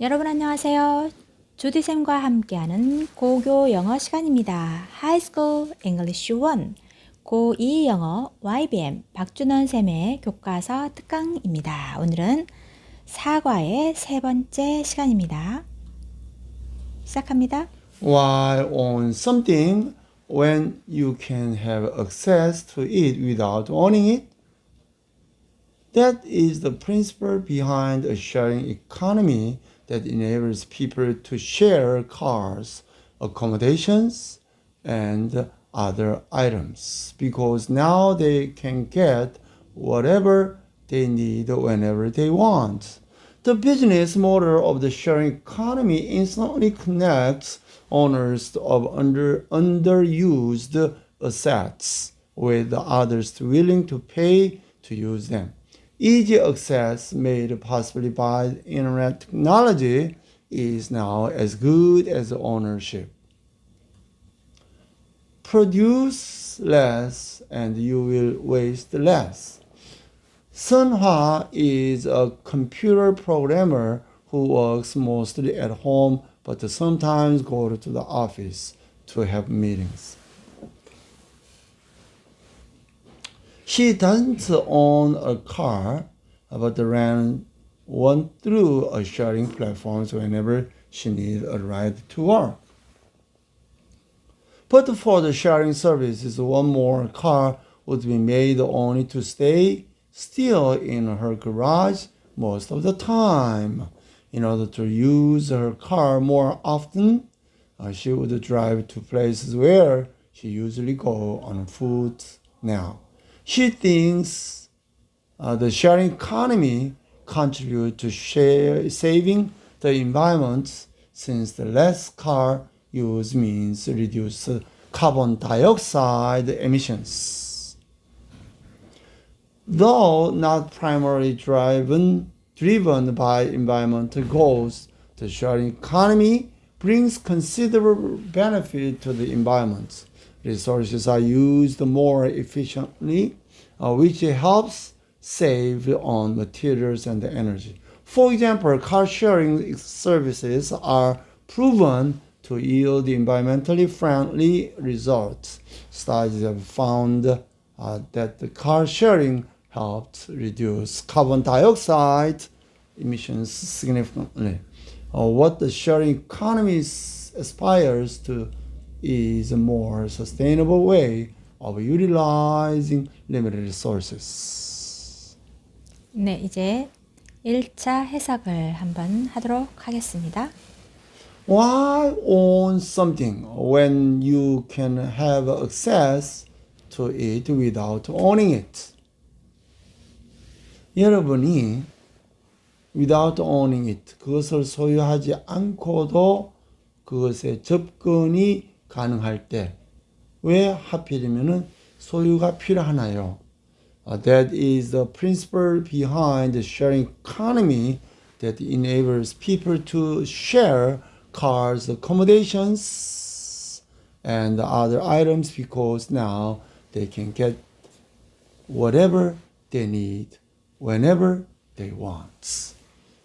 여러분 안녕하세요. 주디쌤과 함께하는 고교 영어 시간입니다. High School English 1 고2 영어 YBM 박준원 쌤의 교과서 특강입니다. 오늘은 사과의 세 번째 시간입니다. 시작합니다. while on something when you can have access to it without owning it. That is the principle behind a sharing economy that enables people to share cars, accommodations, and other items because now they can get whatever they need whenever they want. The business model of the sharing economy instantly connects owners of under, underused assets with others willing to pay to use them. Easy access made possible by internet technology is now as good as ownership. Produce less and you will waste less. Sun Hua is a computer programmer who works mostly at home but sometimes goes to the office to have meetings. She doesn't own a car but ran one through a sharing platforms whenever she needs a ride to work. But for the sharing services, one more car would be made only to stay still in her garage most of the time. In order to use her car more often, uh, she would drive to places where she usually go on foot now. She thinks uh, the sharing economy contribute to share, saving the environment since the less car use means reduce carbon dioxide emissions. Though not primarily driven, driven by environmental goals, the sharing economy brings considerable benefit to the environment. Resources are used more efficiently, uh, which helps save on materials and energy. For example, car sharing services are proven to yield environmentally friendly results. Studies have found uh, that the car sharing helped reduce carbon dioxide emissions significantly. Uh, what the sharing economy aspires to is a more sustainable way of utilizing limited resources. 네, 이제 1차 해석을 한번 하도록 하겠습니다. Why own something when you can have access to it without owning it? 여러분이 without owning it 그것을 소유하지 않고도 그것에 접근이 가능할 때 왜 하필이면은 소유가 필요하나요? Uh, that is the principle behind the sharing economy that enables people to share cars, accommodations, and other items because now they can get whatever they need whenever they want.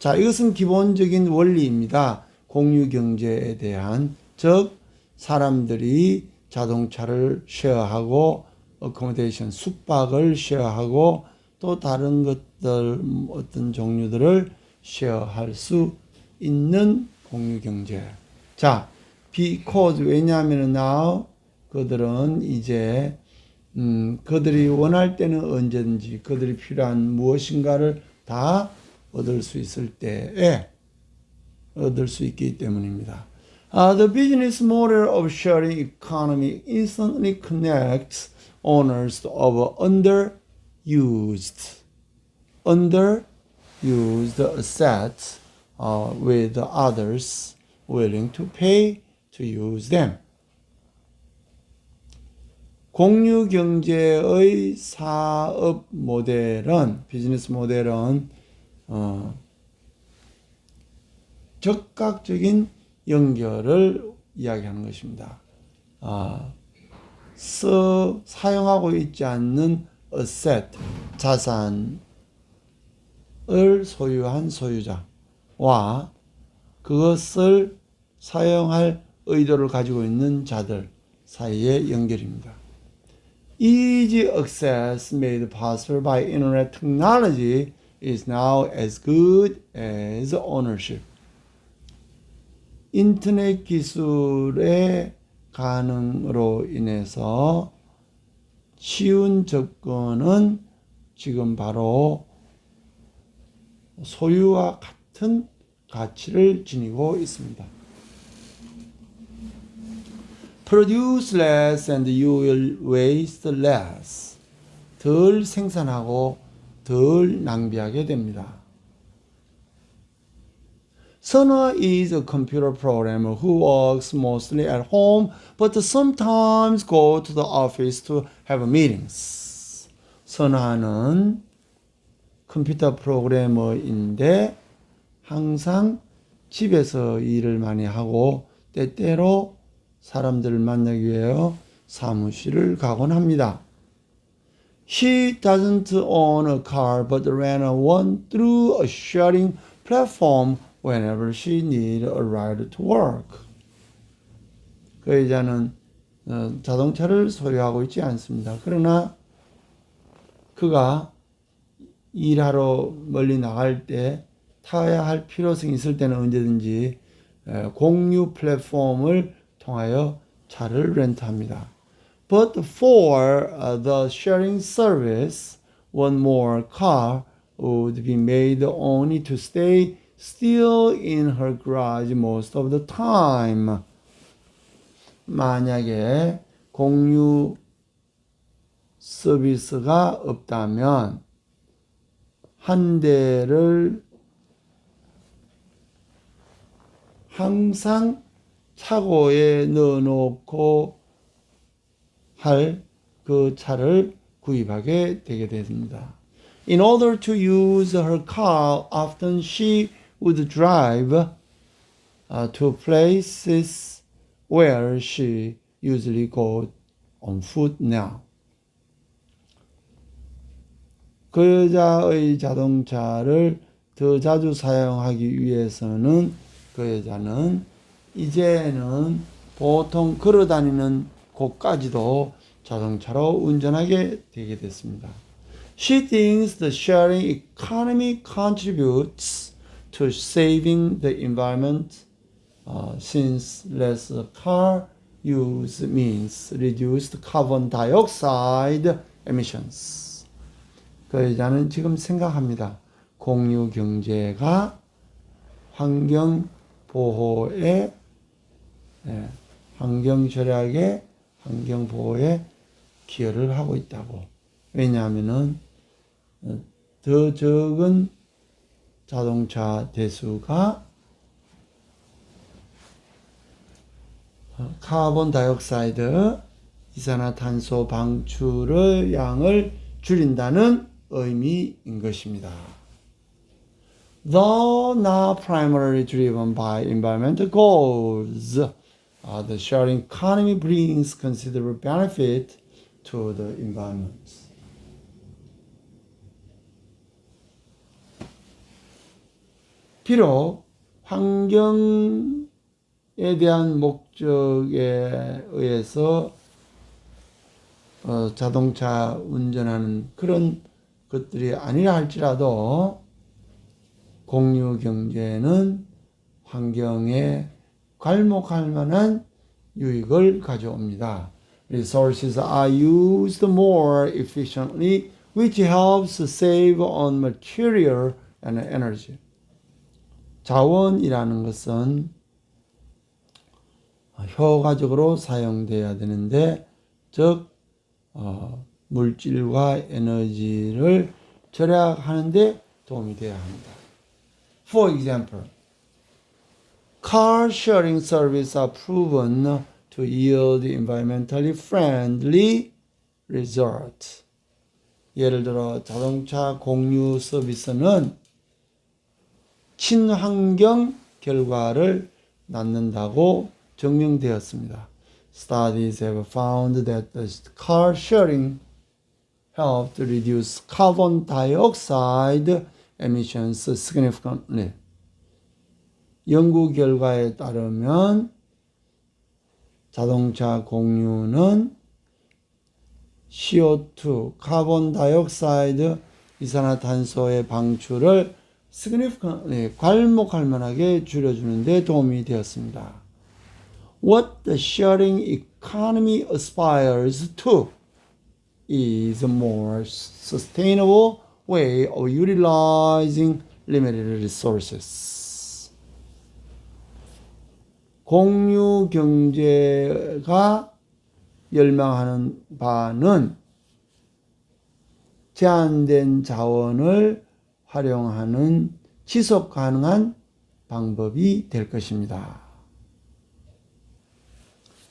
자, 이것은 기본적인 원리입니다. 공유 경제에 대한 즉 사람들이 자동차를 쉐어하고 어코모데이션 숙박을 쉐어하고 또 다른 것들 어떤 종류들을 쉐어할 수 있는 공유 경제. 자, because 왜냐하면 now 그들은 이제 음, 그들이 원할 때는 언제든지 그들이 필요한 무엇인가를 다 얻을 수 있을 때에 얻을 수 있기 때문입니다. Uh, the business model of sharing economy instantly connects owners of underused, underused assets uh, with others willing to pay to use them. 공유 경제의 사업 모델은 비즈니스 모델은 어, 적극적인 연결을 이야기하는 것입니다. 아, 써 사용하고 있지 않는 asset 자산을 소유한 소유자와 그것을 사용할 의도를 가지고 있는 자들 사이의 연결입니다. Easy access made possible by internet technology is now as good as ownership. 인터넷 기술의 가능으로 인해서 쉬운 접근은 지금 바로 소유와 같은 가치를 지니고 있습니다. Produce less and you will waste less. 덜 생산하고 덜 낭비하게 됩니다. Sona is a computer programmer who works mostly at home but sometimes go to the office to have meetings. 선아는 컴퓨터 프로그래머인데 항상 집에서 일을 많이 하고 때때로 사람들을 만나기 위해 사무실을 가곤 합니다. She doesn't own a car but ran a one through a sharing platform whenever she needs a ride to work. 그 여자는 어, 자동차를 소유하고 있지 않습니다. 그러나 그가 일하러 멀리 나갈 때 타야 할 필요성이 있을 때는 언제든지 에, 공유 플랫폼을 통하여 차를 렌트합니다. But for uh, the sharing service, one more car would be made only to stay still in her garage most of the time. 만약에 공유 서비스가 없다면 한 대를 항상 차고에 넣어놓고 할 그 차를 구입하게 되게 됩니다. In order to use her car, often she would drive uh, to places where she usually go on foot now. 그 여자의 자동차를 더 자주 사용하기 위해서는 그 여자는 이제는 보통 걸어 다니는 곳까지도 자동차로 운전하게 되게 됐습니다. She thinks the sharing economy contributes to saving the environment uh, since less car use means reduced carbon dioxide emissions. 그 여자는 지금 생각합니다. 공유 경제가 환경 보호에 예, 환경 절약에 환경 보호에 기여를 하고 있다고. 왜냐하면은 어, 더 적은 자동차 대수가 어, 카본 다이옥사이드 이산화탄소 방출의 양을 줄인다는 의미인 것입니다. Though not primarily driven by environmental goals, uh, the sharing economy brings considerable benefit to the environment. 비록 환경에 대한 목적에 의해서 어, 자동차 운전하는 그런 것들이 아니라 할지라도 공유 경제는 환경에 괄목할 만한 유익을 가져옵니다. Resources are used more efficiently, which helps save on material and energy. 자원이라는 것은 효과적으로 사용돼야 되는데, 즉 어, 물질과 에너지를 절약하는데 도움이 되어야 합니다. For example, car sharing services are proven to yield environmentally friendly results. 예를 들어 자동차 공유 서비스는 친환경 결과를 낳는다고 증명되었습니다. Studies have found that the car sharing helped reduce carbon dioxide emissions significantly. 연구 결과에 따르면 자동차 공유는 CO2, 카본 다이옥사이드, 이산화탄소의 방출을 significantly 괄목할 만하게 줄여주는 데 도움이 되었습니다. What the sharing economy aspires to is a more sustainable way of utilizing limited resources. 공유 경제가 열망하는 바는 제한된 자원을 활용하는 지속 가능한 방법이 될 것입니다.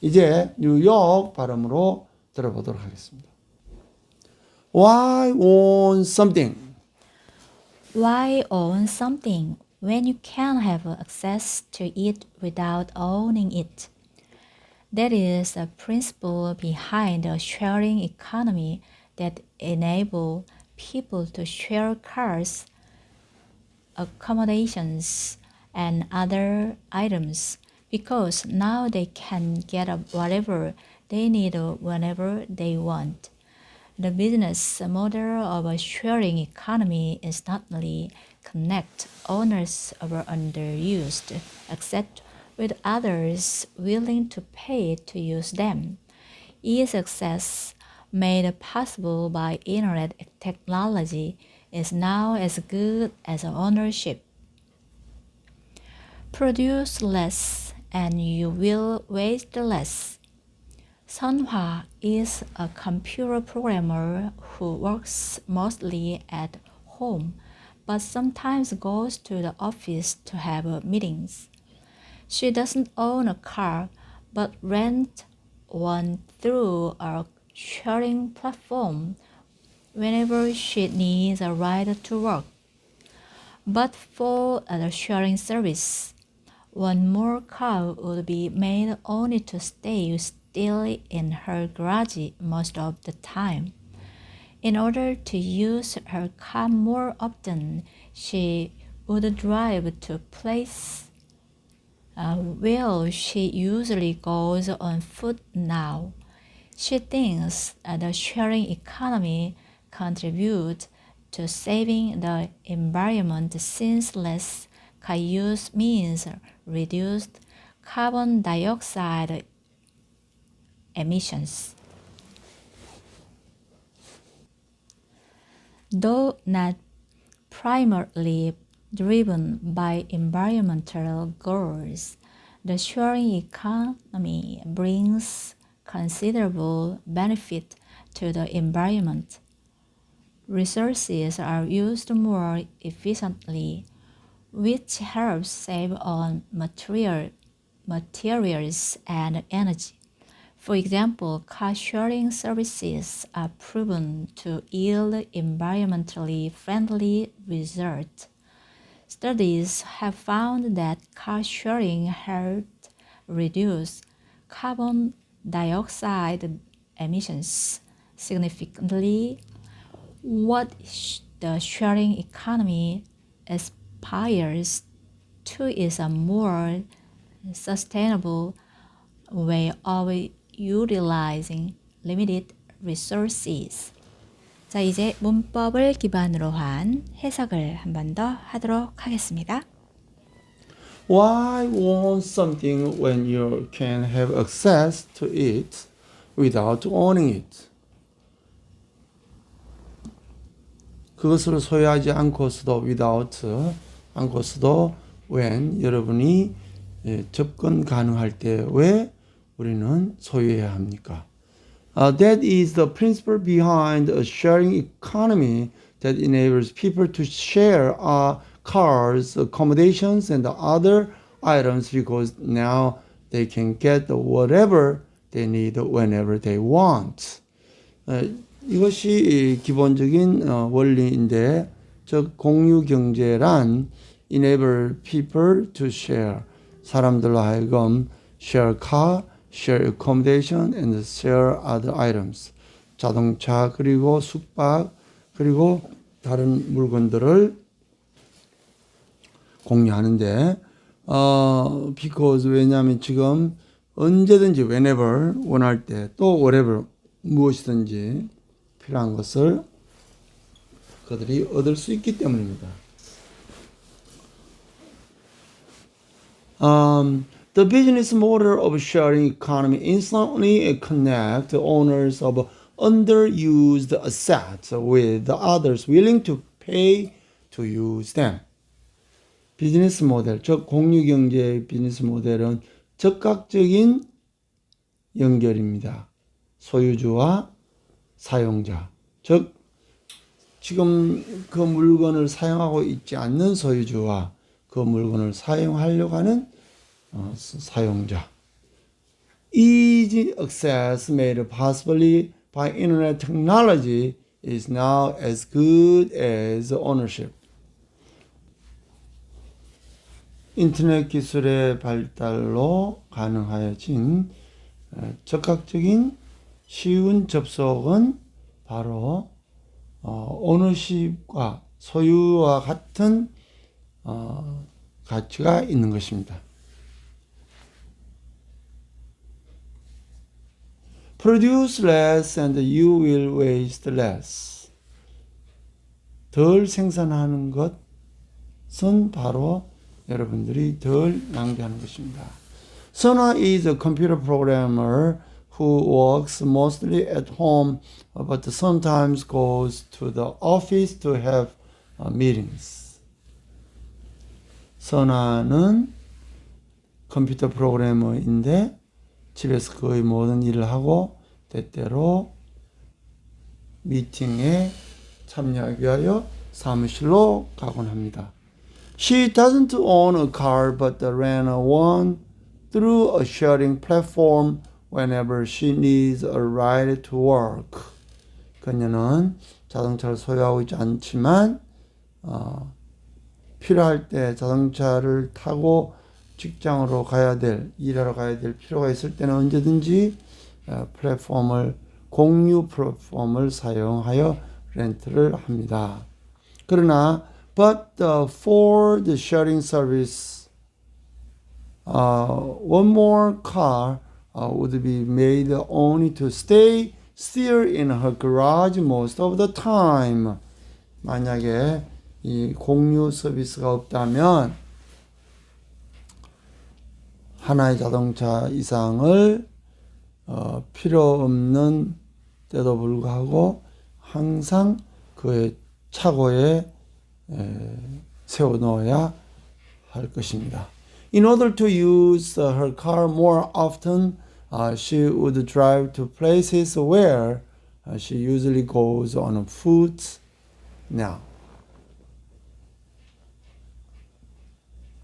이제 뉴욕 발음으로 들어보도록 하겠습니다. Why want something? Why own something when you can have access to it without owning it? That is the principle behind the sharing economy that enable people to share cars, accommodations, and other items because now they can get whatever they need whenever they want. The business model of a sharing economy is not only connect owners of underused assets with others willing to pay to use them. Its success, made possible by internet technology, is now as good as ownership. Produce less and you will waste less. Sunhwa is a computer programmer who works mostly at home but sometimes goes to the office to have meetings. She doesn't own a car but rent one through a sharing platform whenever she needs a ride to work. But for the sharing service, one more car would be made only to stay still in her garage most of the time. In order to use her car more often, she would drive to place uh, where she usually goes on foot now. She thinks the sharing economy contributes to saving the environment since less car use means reduced carbon dioxide emissions. Though not primarily driven by environmental goals, the sharing economy brings considerable benefit to the environment. Resources are used more efficiently, which helps save on material, materials and energy. For example, car sharing services are proven to yield environmentally friendly results. Studies have found that car sharing helped reduce carbon dioxide emissions significantly What sh- the sharing economy aspires to is a more sustainable way of utilizing limited resources. 자, 이제 문법을 기반으로 한 해석을 한 번 더 하도록 하겠습니다. Why want something when you can have access to it without owning it? 그것을 소유하지 않고서도 without 않고서도 when 여러분이 예, 접근 가능할 때 왜 우리는 소유해야 합니까? Uh, that is the principle behind a sharing economy that enables people to share uh, cars, accommodations, and other items because now they can get whatever they need whenever they want. 어, 이것이 이 기본적인 어, 원리인데, 즉 공유 경제란 enable people to share 사람들로 하여금 share car, share accommodation, and share other items. 자동차 그리고 숙박 그리고 다른 물건들을 공유하는데 어, because 왜냐하면 지금 언제든지 whenever 원할 때 또 whatever 무엇이든지 필요한 것을 그들이 얻을 수 있기 때문입니다. Um, the business model of sharing economy instantly connect the owners of underused assets with the others willing to pay to use them. 비즈니스 모델, 즉 공유 경제의 비즈니스 모델은 즉각적인 연결입니다. 소유주와 사용자, 즉 지금 그 물건을 사용하고 있지 않는 소유주와 그 물건을 사용하려고 하는 어, 사용자. Easy access made possibly by internet technology is now as good as ownership. 인터넷 기술의 발달로 가능하여진 어, 적극적인 쉬운 접속은 바로 어, 오너십과 소유와 같은 어, 가치가 있는 것입니다. Produce less and you will waste less. 덜 생산하는 것은 바로 여러분들이 덜 낭비하는 것입니다. Sona is a computer programmer who works mostly at home but sometimes goes to the office to have uh, meetings. 선아는 컴퓨터 프로그래머인데 집에서 거의 모든 일을 하고 때때로 미팅에 참여하기 위하여 사무실로 가곤 합니다. She doesn't own a car but ran one through a sharing platform whenever she needs a ride to work. 그녀는 자동차를 소유하고 있지 않지만 어, 필요할 때 자동차를 타고 직장으로 가야 될 일하러 가야 될 필요가 있을 때는 언제든지 어, 플랫폼을 공유 플랫폼을 사용하여 렌트를 합니다. 그러나 but the sharing service uh, one more car uh, would be made only to stay still in her garage most of the time. 만약에 이 공유 서비스가 없다면 하나의 자동차 이상을 어, 필요 없는 때도 불구하고 항상 그의 차고에 에, 세워 놓아야 할 것입니다. In order to use uh, her car more often, uh, she would drive to places where uh, she usually goes on foot now.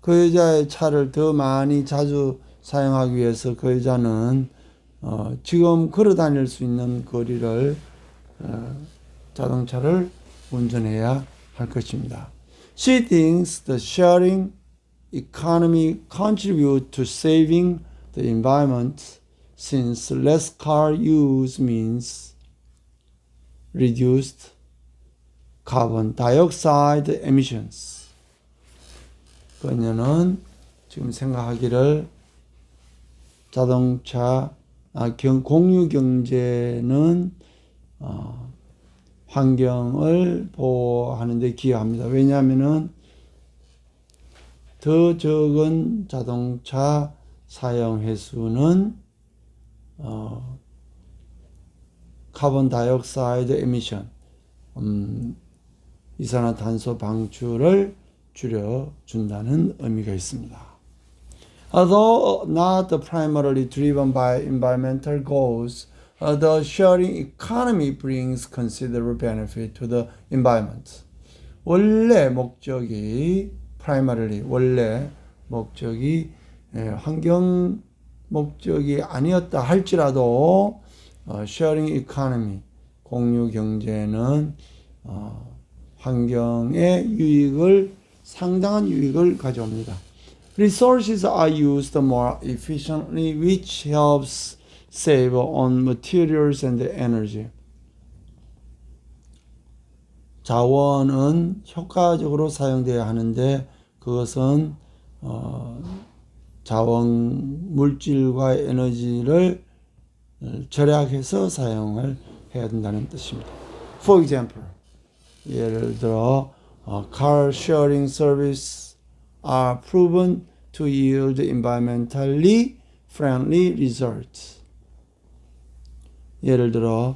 그 여자의 차를 더 많이 자주 사용하기 위해서 그 여자는 어, 지금 걸어 다닐 수 있는 거리를 어, 자동차를 운전해야 할 것입니다. She thinks the sharing economy contribute to saving the environment since less car use means reduced carbon dioxide emissions. 그녀는 지금 생각하기를 자동차 아, 경, 공유 경제는 어, 환경을 보호하는 데 기여합니다. 왜냐하면은 더 적은 자동차 사용 횟수는 어, 카본 다이옥사이드 에미션 음, 이산화탄소 방출을 줄여 준다는 의미가 있습니다. Although not primarily driven by environmental goals, uh, the sharing economy brings considerable benefit to the environment. 원래 목적이 primarily 원래 목적이 예, 환경 목적이 아니었다 할지라도 어, sharing economy 공유 경제는 어, 환경의 유익을 상당한 유익을 가져옵니다. Resources are used more efficiently, which helps save on materials and energy. 자원은 효과적으로 사용되어야 하는데 그것은 어, 자원, 물질과 에너지를 어, 절약해서 사용을 해야 된다는 뜻입니다. For example, 예를 들어 어, car sharing service are proven to yield environmentally friendly results. 예를 들어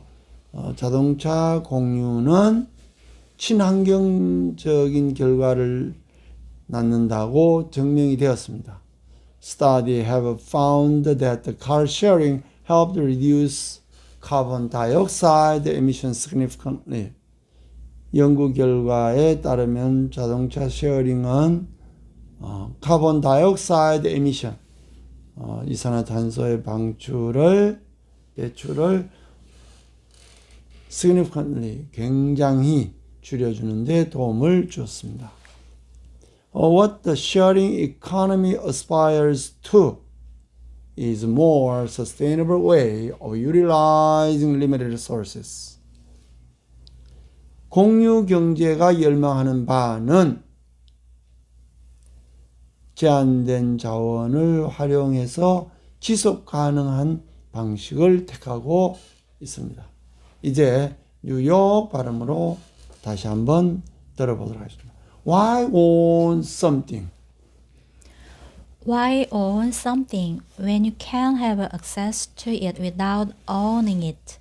어, 자동차 공유는 친환경적인 결과를 낳는다고 증명이 되었습니다. Study have found that car sharing helped reduce carbon dioxide emissions significantly. 연구 결과에 따르면 자동차 쉐어링은 어, 카본 다이옥사이드 에미션 어, 이산화탄소의 방출을 배출을 significantly 굉장히 줄여주는데 도움을 주었습니다. Uh, what the sharing economy aspires to is more sustainable way of utilizing limited resources. 공유 경제가 열망하는 바는 제한된 자원을 활용해서 지속 가능한 방식을 택하고 있습니다. 이제 뉴욕 발음으로 다시 한번 들어보도록 하겠습니다. Why own something? Why own something when you can have access to it without owning it?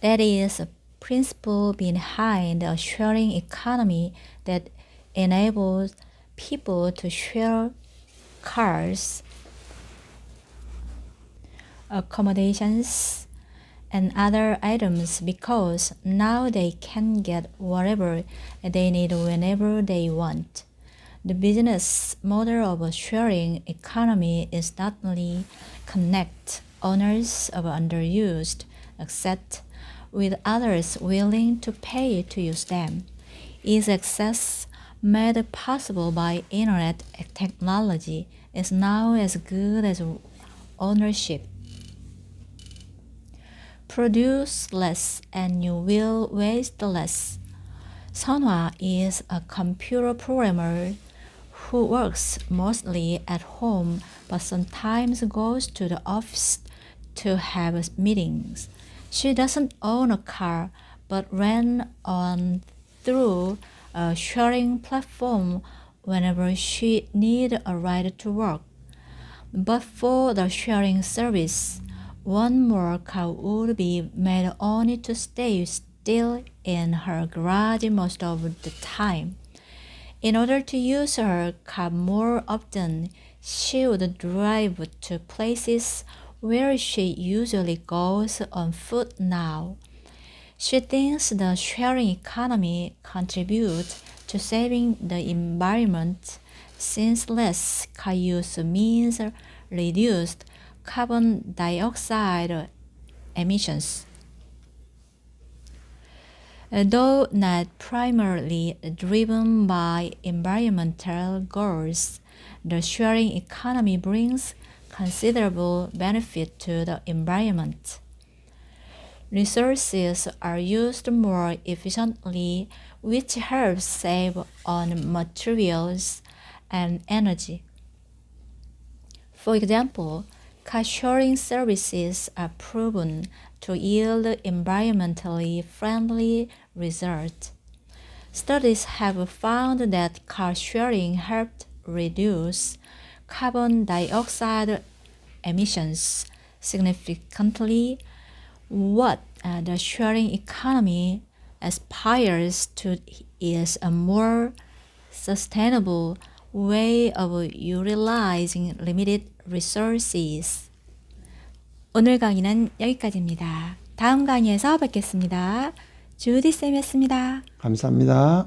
That is a principle behind a sharing economy that enables people to share cars, accommodations, and other items because now they can get whatever they need whenever they want. The business model of a sharing economy is not only connect owners of underused assets with others willing to pay to use them. Its access made possible by internet technology is now as good as ownership. Produce less and you will waste less. Sonhwa is a computer programmer who works mostly at home but sometimes goes to the office to have meetings. She doesn't own a car but ran on through a sharing platform whenever she need a ride to work. But for the sharing service, one more car would be made only to stay still in her garage most of the time. In order to use her car more often, she would drive to places where she usually goes on foot now. She thinks the sharing economy contributes to saving the environment since less car use means reduced carbon dioxide emissions. Uh, though not primarily driven by environmental goals, the sharing economy brings considerable benefit to the environment. Resources are used more efficiently, which helps save on materials and energy. For example, car sharing services are proven to yield environmentally friendly results. Studies have found that car sharing helped reduce carbon dioxide emissions significantly. What uh, the sharing economy aspires to is a more sustainable way of utilizing limited resources. 오늘 강의는 여기까지입니다. 다음 강의에서 뵙겠습니다. 주디 쌤이었습니다. 감사합니다.